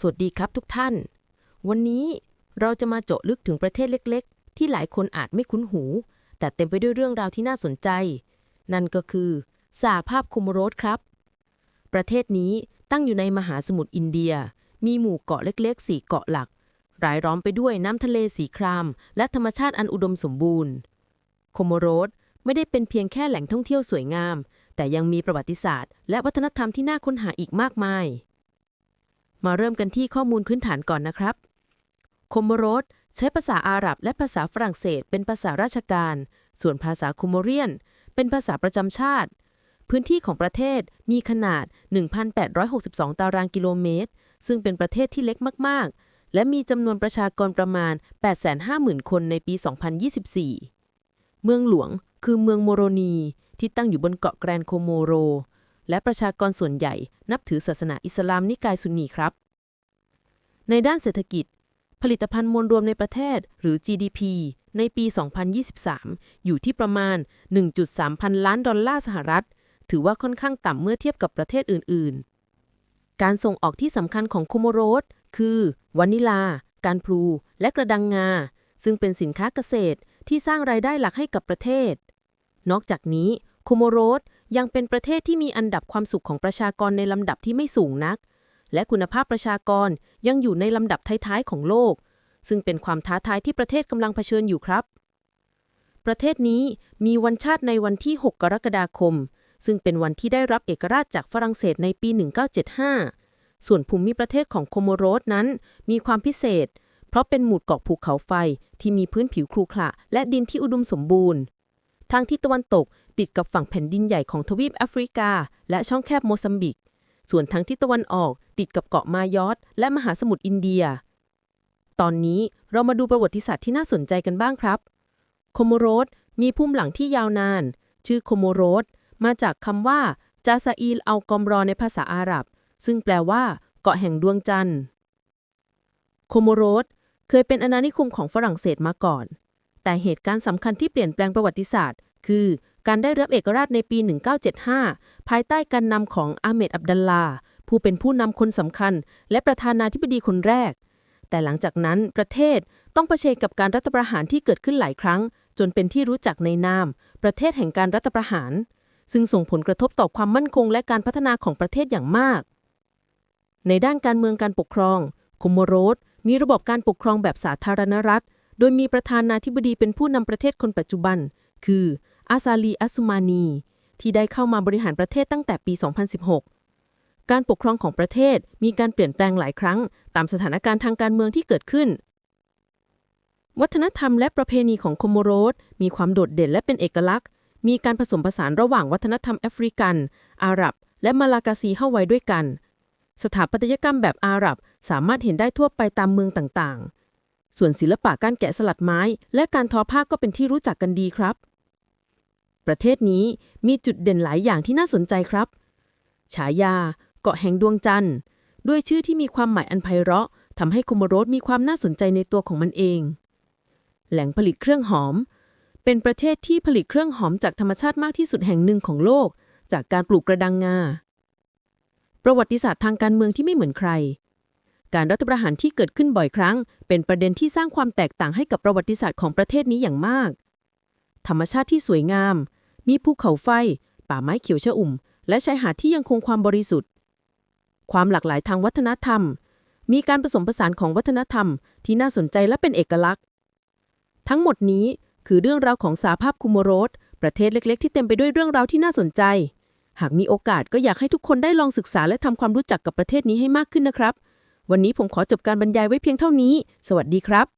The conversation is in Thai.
สวัสดีครับทุกท่าน วันนี้เราจะมาเจาะลึกถึงประเทศเล็ก ๆ ที่หลายคนอาจไม่คุ้นหู แต่เต็มไปด้วยเรื่องราวที่น่าสนใจ นั่นก็คือสหภาพโคโมโรสครับ ประเทศนี้ตั้งอยู่ในมหาสมุทรอินเดีย มีหมู่เกาะเล็กๆสี่เกาะหลัก รายล้อมไปด้วยน้ำทะเลสีคราม และธรรมชาติอันอุดมสมบูรณ์ โคโมโรสไม่ได้เป็นเพียงแค่แหล่งท่องเที่ยวสวยงาม แต่ยังมีประวัติศาสตร์ และวัฒนธรรมที่น่าค้นหาอีกมากมาย มาเริ่มกันที่ข้อมูลพื้นฐานก่อนนะครับ โคโมโรสใช้ภาษาอาหรับและภาษาฝรั่งเศส เป็นภาษาราชการ ส่วนภาษาโคโมเรียน เป็นภาษาประจำชาติ พื้นที่ของประเทศมีขนาด 1,862 ตารางกิโลเมตร ซึ่งเป็นประเทศที่เล็กมาก ๆ และมีจำนวนประชากรประมาณ 850,000 คนในปี 2024 เมืองหลวงคือเมืองโมโรนี ที่ตั้งอยู่บนเกาะแกรนโคโมโร และประชากรส่วนใหญ่นับถือศาสนาอิสลามนิกายซุนนีครับ ในด้านเศรษฐกิจ ผลิตภัณฑ์มวลรวมในประเทศหรือ GDP ในปี 2023 อยู่ที่ประมาณ 1.3 พันล้านดอลลาร์สหรัฐ ถือว่าค่อนข้างต่ำเมื่อเทียบกับประเทศอื่น ๆ การส่งออกที่สำคัญของโคโมโรสคือวานิลา การพลู และกระดังงา ซึ่งเป็นสินค้าเกษตรที่สร้างรายได้หลักให้กับประเทศ นอกจากนี้โคโมโรส ยังเป็นประเทศที่มีอันดับความสุขของประชากรในลำดับที่ไม่สูงนัก และคุณภาพประชากรยังอยู่ในลำดับท้ายๆของโลก ซึ่งเป็นความท้าทายที่ประเทศกำลังเผชิญอยู่ครับ ประเทศนี้มีวันชาติในวันที่ 6 กรกฎาคม ซึ่งเป็นวันที่ได้รับเอกราชจากฝรั่งเศสในปี 1975 ส่วนภูมิประเทศของโคโมโรสนั้น มีความพิเศษ เพราะเป็นหมู่เกาะภูเขาไฟที่มีพื้นผิวครุขระและดินที่อุดมสมบูรณ์ทางทิศตะวันตก ติดกับฝั่งแผ่นดินใหญ่ของทวีปแอฟริกา และช่องแคบโมซัมบิก ส่วนทางทิศตะวันออกติดกับเกาะมายอตและมหาสมุทรอินเดีย ตอนนี้เรามาดูประวัติศาสตร์ที่น่าสนใจกันบ้างครับ โคโมโรสมีภูมิหลังที่ยาวนาน ชื่อโคโมโรสมาจากคำว่าจาซาอีลอัลกอมรอในภาษาอาหรับ ซึ่งแปลว่า เกาะแห่งดวงจันทร์ โคโมโรสเคยเป็นอาณานิคมของฝรั่งเศสมาก่อน แต่เหตุการณ์สำคัญที่เปลี่ยนแปลงประวัติศาสตร์ คือการได้รับเอกราชในปี 1975 ภายใต้การนำของอาเมดอับดัลลา ผู้เป็นผู้นำคนสำคัญ และประธานาธิบดีคนแรก แต่หลังจากนั้นประเทศต้องเผชิญกับการรัฐประหารที่เกิดขึ้นหลายครั้ง จนเป็นที่รู้จักในนาม ประเทศแห่งการรัฐประหาร ซึ่งส่งผลกระทบต่อความมั่นคงและการพัฒนาของประเทศอย่างมาก ในด้านการเมืองการปกครองโคโมโรสมีระบบการปกครองแบบสาธารณรัฐ โดยมีประธานาธิบดีเป็นผู้นำประเทศคนปัจจุบัน คืออาซาลีอัสุมานี ที่ได้เข้ามาบริหารประเทศตั้งแต่ปี 2016 การปกครองของประเทศมีการเปลี่ยนแปลงหลายครั้ง ตามสถานการณ์ทางการเมืองที่เกิดขึ้น วัฒนธรรมและประเพณีของโคโมโรสมีความโดดเด่นและเป็นเอกลักษณ์ มีการผสมผสานระหว่างวัฒนธรรมแอฟริกัน อาหรับ และมาลากาซีเข้าไว้ด้วยกัน สถาปัตยกรรมแบบอาหรับสามารถเห็นได้ทั่วไปตามเมืองต่างๆ ส่วนศิลปะการแกะสลักไม้ และการทอผ้าก็เป็นที่รู้จักกันดีครับ ประเทศนี้มีจุดเด่นหลายอย่างที่น่าสนใจครับ ฉายา เกาะแห่งดวงจันทร์ ด้วยชื่อที่มีความหมายอันไพเราะทำให้โคโมโรสมีความน่าสนใจในตัวของมันเอง แหล่งผลิตเครื่องหอม เป็นประเทศที่ผลิตเครื่องหอมจากธรรมชาติมากที่สุดแห่งหนึ่งของโลก จากการปลูกกระดังงา ประวัติศาสตร์ทางการเมืองที่ไม่เหมือนใคร การรัฐประหารที่เกิดขึ้นบ่อยครั้ง เป็นประเด็นที่สร้างความแตกต่างให้กับประวัติศาสตร์ของประเทศนี้อย่างมาก ธรรมชาติที่สวยงาม มีภูเขาไฟ ป่าไม้เขียวชอุ่ม และชายหาดที่ยังคงความบริสุทธิ์ ความหลากหลายทางวัฒนธรรม มีการผสมผสานของวัฒนธรรมที่น่าสนใจและเป็นเอกลักษณ์ ทั้งหมดนี้คือเรื่องราวของสาภาพคุโมโรส ประเทศเล็ก ๆ ที่เต็มไปด้วยเรื่องราวที่น่าสนใจ หากมีโอกาสก็อยากให้ทุกคนได้ลองศึกษาและทำความรู้จักกับประเทศนี้ให้มากขึ้นนะครับ วันนี้ผมขอจบการบรรยายไว้เพียงเท่านี้ สวัสดีครับ